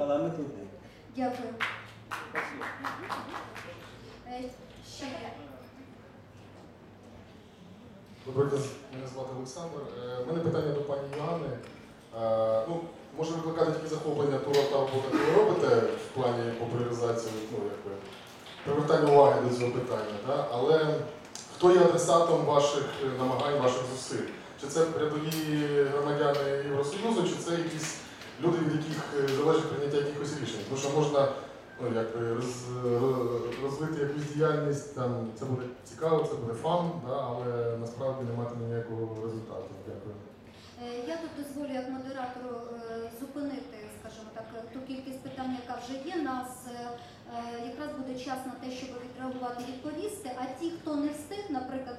але ми. Дякую. Е, Ще. Добрий день, мене звати Олександр. Е, У мене питання до пані Іоанни. Е, Ну, може викликати тільки захоплення ту роботу, яку ви робите в плані популяризації, ну, якби, привертання уваги до цього питання, да? але хто є адресатом ваших е, намагань, ваших зусиль? Чи це рядові ну, якби, роз, роз- розвити якусь діяльність, там, це буде цікаво, це буде фан, да, але насправді не матиме ніякого результату. Дякую. Е, Я тут дозволю як модератору е, зупинити, скажімо так, ту кількість питань, яка вже є. Нас е, е, якраз буде час на те, щоб відреагувати відповісти. А ті, хто не встиг, наприклад,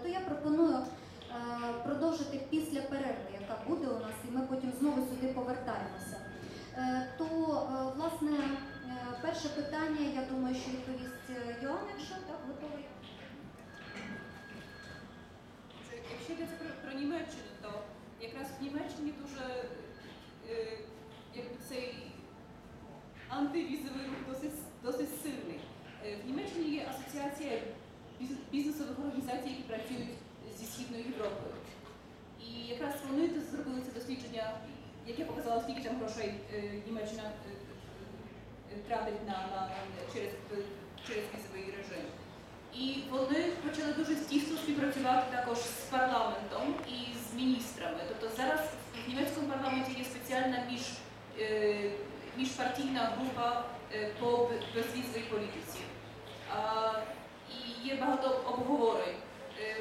питання, я думаю, що відповість е, Йоанн, якщо так готовий. Якщо йдеться про, про Німеччину, то якраз в Німеччині дуже е, якби цей антивізовий рух досить, досить сильний. Е, в Німеччині є асоціація бізнесових організацій, які працюють зі Східною Європою. І якраз вони зробили це дослідження, яке показало, скільки там грошей е, Німеччина е, е, тратить на, на, через, через візовий режим. І вони почали дуже тісно співпрацювати також з парламентом і з міністрами. Тобто зараз в німецькому парламенті є спеціальна між, е, міжпартійна група е, по б- безвізовій політиці. А, і є багато обговорень. Е,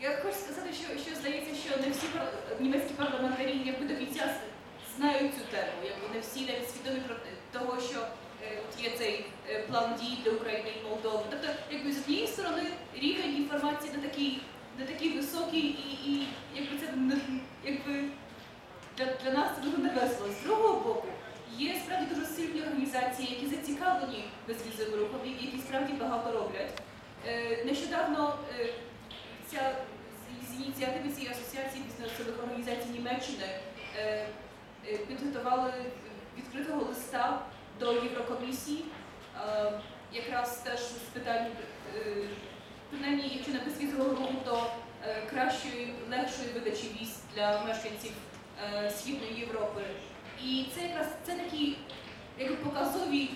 я хочу сказати, що, що здається, що не всі пар- німецькі парламентарі якби до кінця з- знають цю тему, якби не всі навіть свідомі про того, що е, от є цей е, дій для України і Молдови. Тобто, якби з однієї сторони рівень інформації не такий, не такий високий, і, і якби це не якби для, для нас це дуже невесело. З другого боку, є справді дуже сильні організації, які зацікавлені безвізовим рухом, які справді багато роблять. Е, нещодавно е, ця з- ініціативи цієї асоціації бізнесових організацій Німеччини е, підготували відкритого листа до Єврокомісії, якраз теж з питань, е, принаймні, якщо не безвізового руху, то е, кращої, легшої видачі віз для мешканців е, Східної Європи. І це якраз це такі якби показові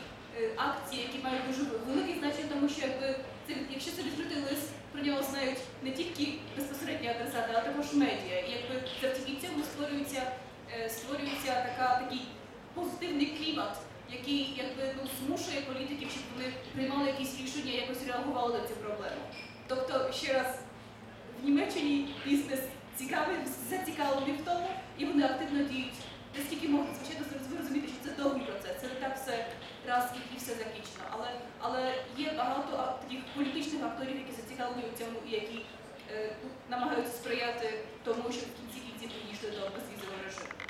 акції, які мають дуже велике значення, тому що якби це якщо це відкритий лист, про нього знають не тільки безпосередні адресати, а також медіа. І якби завдяки цьому створюється, е, створюється така такий позитивний клімат, який якби ну змушує політиків, щоб вони приймали якісь реагували на цю проблему. Тобто, ще раз, в Німеччині бізнес цікавий, зацікавлений в тому, і вони активно діють. Наскільки можна, звичайно, ви розумієте, що це довгий процес, це не так все раз і, все закінчено. Але, але є багато таких політичних акторів, які зацікавлені у цьому і які е, намагаються сприяти тому, щоб в кінці кінців підійшли до безвізового режиму.